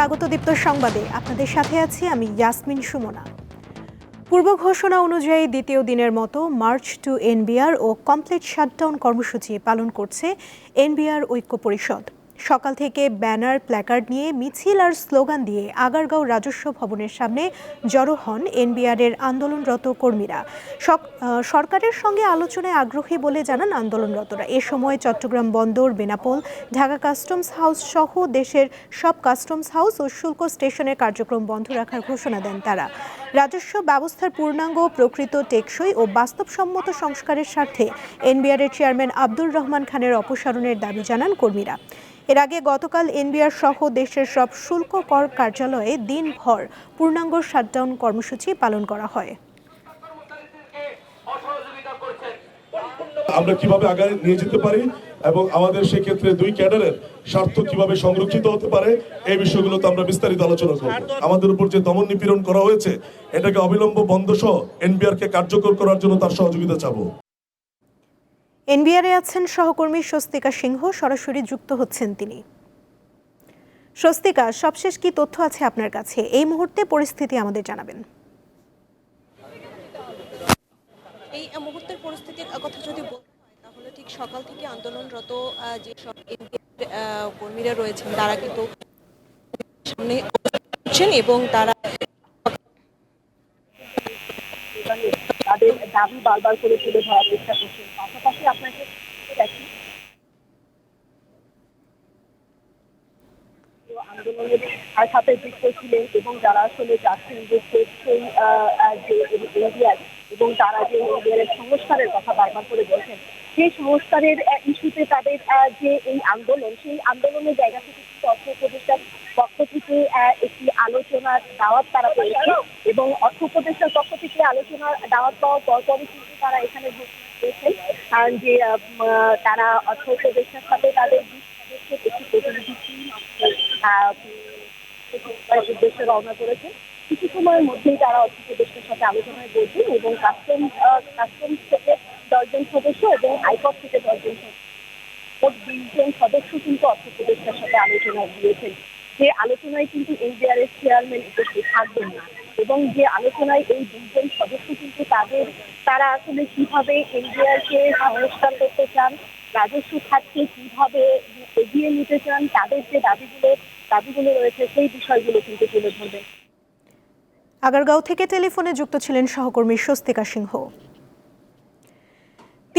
স্বাগত দীপ্ত সংবাদে। আপনাদের সাথে আছি আমি ইয়াসমিন সুমনা। পূর্ব ঘোষণা অনুযায়ী দ্বিতীয় দিনের মতো মার্চ টু এনবিআর ও কমপ্লিট শাটডাউন কর্মসূচি পালন করছে এনবিআর ঐক্য পরিষদ। সকাল থেকে ব্যানার, প্ল্যাকার্ড নিয়ে মিছিল আর স্লোগান দিয়ে আগারগাঁও রাজস্ব ভবনের সামনে জড়ো হন এনবিআরের আন্দোলনরত কর্মীরা। সরকারের সঙ্গে আলোচনায় আগ্রহী বলে জানান আন্দোলনরতরা। এ সময় চট্টগ্রাম বন্দর, বেনাপোল, ঢাকা কাস্টমস হাউস সহ দেশের সব কাস্টমস হাউস ও শুল্ক স্টেশনের কার্যক্রম বন্ধ রাখার ঘোষণা দেন তারা। রাজস্ব ব্যবস্থার পূর্ণাঙ্গ প্রকৃত টেকসই ও বাস্তবসম্মত সংস্কারের স্বার্থে এনবিআর এর চেয়ারম্যান আব্দুর রহমান খানের অপসারণের দাবি জানান কর্মীরা। এর আগে গতকাল এনবিআর সহ দেশের সব শুল্ক কর কার্যালয়ে দিনভর পূর্ণাঙ্গ শাটডাউন কর্মসূচি পালন করা হয়। আমরা কীভাবে আগায় নিয়ে যেতে পারি এবং আমাদের সেক্ষেত্রে দুই ক্যাডারের স্বার্থ কীভাবে সংরক্ষিত হতে পারে এই বিষয়গুলোতে আমরা বিস্তারিত আলোচনা করব। আমাদের উপর যে দমন নিপীড়ন করা হয়েছে এটাকে অবিলম্ব বন্ধ সহ এনবিআর কে কার্যকর করার জন্য তার সহযোগিতা চাবো। এনবিআরে আছেন সহকর্মী স্বস্তিকা সিংহ সরাসরি যুক্ত হচ্ছেন তিনি। স্বস্তিকা সবশেষ কি তথ্য আছে আপনার কাছে? এই মুহূর্তে পরিস্থিতি আমাদের জানাবেন। এই মুহূর্তের পরিস্থিতির কথা যদি সকাল থেকে আন্দোলনরত যেসব কর্মীরা রয়েছেন, তারা কিন্তু সামনে আসছেন এবং তারা দাবি বারবার করে তুলে করছেন। আন্দোলনের এবং আসলে যাচ্ছেন যে যে এবং তারা যে এনডিআর সংস্কারের কথা বারবার করে বলছেন সেই সংস্কারের ইস্যুতে তাদের যে এই আন্দোলন, সেই আন্দোলনের জায়গা থেকে অর্থ উপদেষ্টার পক্ষ থেকে একটি আলোচনার দাওয়াত তারা পেয়েছে এবং অর্থ উপদেষ্টার পক্ষ থেকে আলোচনার দাওয়াত পাওয়ার পরপরই কিন্তু তারা এখানে কারণ যে তারা অর্থ উপদেষ্টার সাথে তাদের একটি প্রতিনিধি উদ্দেশ্যে রওনা করেছে কিছু সময়ের মধ্যেই তারা অর্থ উপদেষ্টার সাথে আলোচনায় বসবেন এবং কাস্টম কাস্টমস থেকে দশজন সদস্য এবং আইকপ থেকে দশজন সদস্য। বিশজন সদস্য কিন্তু অর্থ সাথে আলোচনায় গিয়েছেন যে আলোচনায় কিন্তু এনডিআর এর চেয়ারম্যান উপস্থিত থাকবেন না এবং যে আলোচনায় এই দুইজন সদস্য কিন্তু তাদের, তারা আসলে কীভাবে এনডিআর কে সংস্কার করতে চান, রাজস্ব খাতকে কীভাবে এগিয়ে নিতে চান, তাদের যে দাবিগুলো দাবিগুলো রয়েছে সেই বিষয়গুলো কিন্তু তুলে ধরবেন। আগারগাঁও থেকে টেলিফোনে যুক্ত ছিলেন সহকর্মী স্বস্তিকা সিংহ।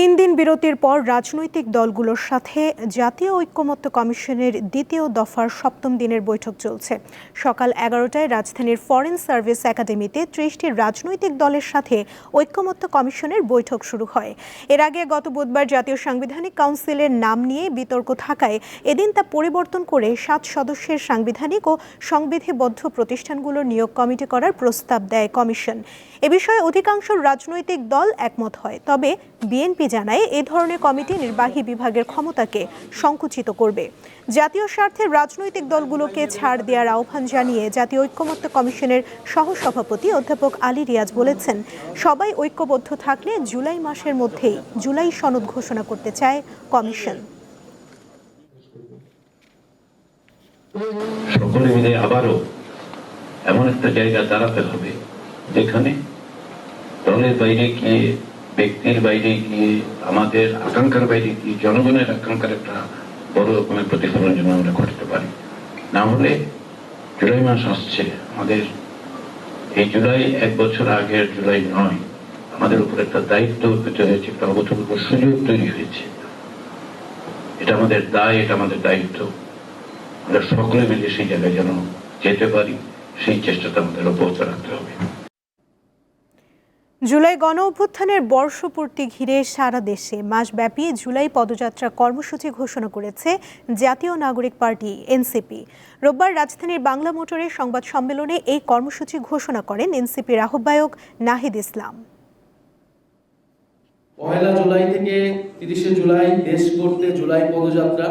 তিন দিন বিরতির পর রাজনৈতিক দলগুলোর সাথে জাতীয় ঐক্যমত্য কমিশনের দ্বিতীয় দফার সপ্তম দিনের বৈঠক চলছে। সকাল এগারোটায় রাজধানীর ফরেন সার্ভিস একাডেমিতে ত্রিশটি রাজনৈতিক দলের সাথে ঐক্যমত্য কমিশনের বৈঠক শুরু হয়। এর আগে গত বুধবার জাতীয় সাংবিধানিক কাউন্সিলের নাম নিয়ে বিতর্ক থাকায় এদিন তা পরিবর্তন করে সাত সদস্যের সাংবিধানিক ও সংবিধিবদ্ধ প্রতিষ্ঠানগুলোর নিয়োগ কমিটি করার প্রস্তাব দেয় কমিশন। এ বিষয়ে অধিকাংশ রাজনৈতিক দল একমত হয়, তবে বিএনপি জানায় এ ধরনের কমিটি নির্বাহী বিভাগের ক্ষমতাকে সংকুচিত করবে। জাতীয় স্বার্থে রাজনৈতিক দলগুলোকে ছাড় দেওয়ার আহ্বান জানিয়ে জাতীয় ঐক্যমত্য কমিশনের সহসভাপতি অধ্যাপক আলী রিয়াজ বলেছেন, সবাই ঐক্যবদ্ধ থাকলে জুলাই মাসের মধ্যেই জুলাই সনদ ঘোষণা করতে চায় কমিশন। সকলে মিলে আবারও এমন একটা জায়গা দাঁড়াতে হবে, যেখানে দলের বাইরে গিয়ে ব্যক্তির বাইরে গিয়ে, আমাদের আকাঙ্ক্ষার বাইরে গিয়ে, জনগণের আকাঙ্ক্ষার একটা বড় রকমের প্রতিফলন যেন আমরা করতে পারি। না হলে জুলাই মাস আসছে, আমাদের এই জুলাই এক বছর আগের জুলাই নয়, আমাদের উপর একটা দায়িত্ব পেতে হয়েছে, একটা অবতর্ক সুযোগ তৈরি হয়েছে। এটা আমাদের দায়, এটা আমাদের দায়িত্ব। আমরা সকলে মিলে সেই জায়গায় যেন যেতে পারি, সেই চেষ্টাটা আমাদের অব্যাহত রাখতে হবে। জুলাই গণ অভ্যুত্থানের বর্ষপূর্তি ঘিরে সারা দেশে মাসব্যাপী জুলাই পদযাত্রা কর্মসূচি ঘোষণা করেছে জাতীয় নাগরিক পার্টি, এনসিপি। রোববার রাজধানীর বাংলা মোটরে সংবাদ সম্মেলনে এই কর্মসূচি ঘোষণা করেন এনসিপির আহ্বায়ক নাহিদ ইসলাম। পহেলা জুলাই থেকে তিরিশে জুলাই দেশ করতে জুলাই পদযাত্রা।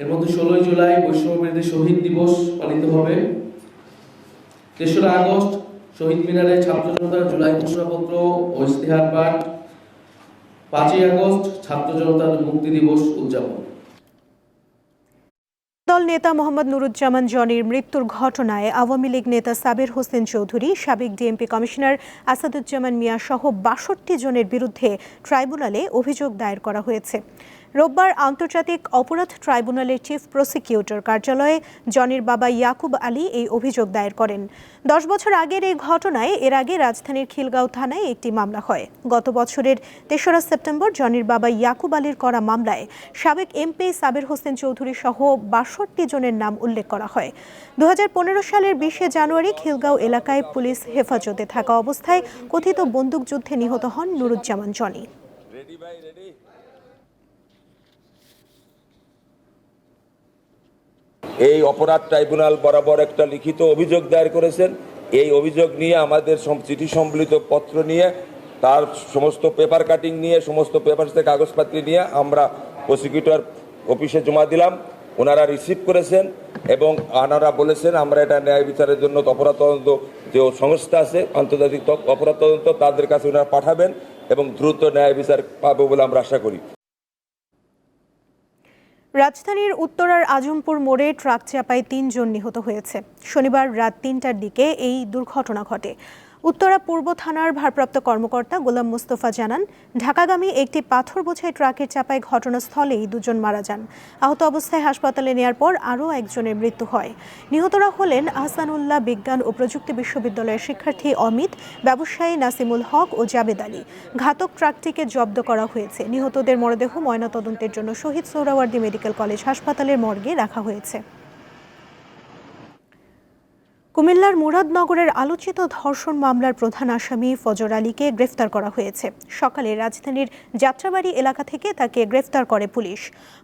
এর মধ্যে ষোলোই জুলাই বৈষম্যবিরোধী শহীদ দিবস পালিত হবে। তেসরা আগস্ট শহীদ মিনারে ছাত্র জনতার জুলাই ঘোষণাপত্র ও ইস্তেহার পাঠ, পাঁচই আগস্ট, ছাত্র জনতার মুক্তি দিবস উদযাপন। দল নেতা মোহাম্মদ নুরুজ্জামান জনির মৃত্যুর ঘটনায় আওয়ামী লীগ নেতা সাবির হোসেন চৌধুরী, সাবেক ডিএমপি কমিশনার আসাদুজ্জামান মিয়া সহ বাষট্টি জনের বিরুদ্ধে ট্রাইব্যুনালে অভিযোগ দায়ের করা হয়েছে। রোববার আন্তর্জাতিক অপরাধ ট্রাইব্যুনালের চিফ প্রসিকিউটর কার্যালয়ে জনির বাবা ইয়াকুব আলী এই অভিযোগ দায়ের করেন। দশ বছর আগের এই ঘটনায় এর আগে রাজধানীর খিলগাঁও থানায় একটি মামলা হয়। গত বছরের তেসরা সেপ্টেম্বর জনির বাবা ইয়াকুব আলীর করা মামলায় সাবেক এমপি সাবির হোসেন চৌধুরী সহ বাষট্টি জনের নাম উল্লেখ করা হয়। দু হাজার পনেরো সালের বিশে জানুয়ারি খিলগাঁও এলাকায় পুলিশ হেফাজতে থাকা অবস্থায় কথিত বন্দুকযুদ্ধে নিহত হন নুরুজ্জামান জনি। এই অপরাধ ট্রাইব্যুনাল বরাবর একটা লিখিত অভিযোগ দায়ের করেছেন। এই অভিযোগ নিয়ে আমাদের চিঠি সম্বলিত পত্র নিয়ে, তার সমস্ত পেপার কাটিং নিয়ে, সমস্ত পেপার থেকে কাগজপত্র নিয়ে আমরা প্রসিকিউটর অফিসে জমা দিলাম। ওনারা রিসিভ করেছেন এবং ওনারা বলেছেন, আমরা এটা ন্যায় বিচারের জন্য অপরাধ তদন্ত যে সংস্থা আছে, আন্তর্জাতিক তক- অপরাধ তদন্ত তাদের কাছে ওনারা পাঠাবেন এবং দ্রুত ন্যায় বিচার পাবে বলে আমরা আশা করি। রাজধানীর উত্তরার আজমপুর মোড়ে ট্রাক চাপায় তিনজন নিহত হয়েছে। শনিবার রাত তিনটার দিকে এই দুর্ঘটনা ঘটে। উত্তরা পূর্ব থানার ভারপ্রাপ্ত কর্মকর্তা গোলাম মুস্তফা জানান, ঢাকাগামী একটি পাথর বোঝাই ট্রাকের চাপায় ঘটনাস্থলেই দুজন মারা যান। আহত অবস্থায় হাসপাতালে নেয়ার পর আরও একজনের মৃত্যু হয়। নিহতরা হলেন আহসানুল্লাহ বিজ্ঞান ও প্রযুক্তি বিশ্ববিদ্যালয়ের শিক্ষার্থী অমিত, ব্যবসায়ী নাসিমুল হক ও জাবেদ আলী। ঘাতক ট্রাকটিকে জব্দ করা হয়েছে। নিহতদের মরদেহ ময়নাতদন্তের জন্য শহীদ সোহরাওয়ার্দী মেডিকেল কলেজ হাসপাতালের মর্গে রাখা হয়েছে। কুমিল্লার মুরাদনগরের আলোচিত ধর্ষণ মামলার প্রধান আসামি ফজর আলীকে গ্রেফতার করা হয়েছে। সকালে রাজধানীর যাত্রাবাড়ি এলাকা থেকে তাকে গ্রেফতার করে পুলিশ।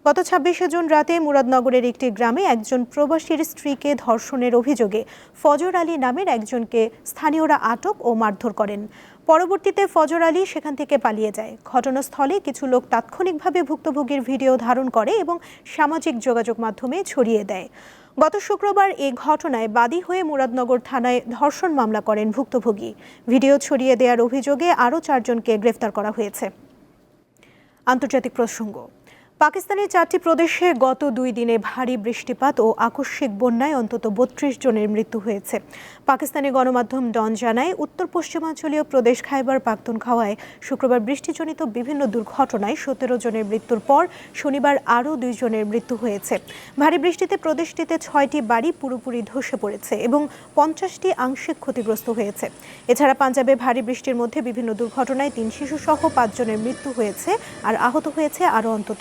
গত ছাব্বিশে জুন রাতে মুরাদনগরের একটি গ্রামে একজন প্রবাসীর স্ত্রীকে ধর্ষণের অভিযোগে ফজর আলী নামের একজনকে স্থানীয়রা আটক ও মারধর করেন। পরবর্তীতে ফজর আলী সেখান থেকে পালিয়ে যায়। ঘটনাস্থলে কিছু লোক তাৎক্ষণিকভাবে ভুক্তভোগীর ভিডিও ধারণ করে এবং সামাজিক যোগাযোগ মাধ্যমে ছড়িয়ে দেয়। গত শুক্রবার এই ঘটনায় বাদী হয়ে মুরাদনগর থানায় ধর্ষণ মামলা করেন ভুক্তভোগী। ভিডিও ছড়িয়ে দেওয়ার অভিযোগে আরও চারজনকে গ্রেফতার করা হয়েছে। আন্তর্জাতিক প্রসঙ্গ। পাকিস্তানের চারটি প্রদেশে গত দুই দিনে ভারী বৃষ্টিপাত ও আকস্মিক বন্যায় অন্তত বত্রিশ জনের মৃত্যু হয়েছে। পাকিস্তানি গণমাধ্যম ডন জানায়, উত্তর পশ্চিমাঞ্চলীয় প্রদেশ খাইবার পাখতুনখাওয়ায় শুক্রবার বৃষ্টিজনিত বিভিন্ন দুর্ঘটনায় সতেরো জনের মৃত্যুর পর শনিবার আরও দুই জনের মৃত্যু হয়েছে। ভারী বৃষ্টিতে প্রদেশটিতে ছয়টি বাড়ি পুরোপুরি ধসে পড়েছে এবং পঞ্চাশটি আংশিক ক্ষতিগ্রস্ত হয়েছে। এছাড়া পাঞ্জাবে ভারী বৃষ্টির মধ্যে বিভিন্ন দুর্ঘটনায় তিন শিশুসহ পাঁচজনের মৃত্যু হয়েছে আর আহত হয়েছে আরও অন্তত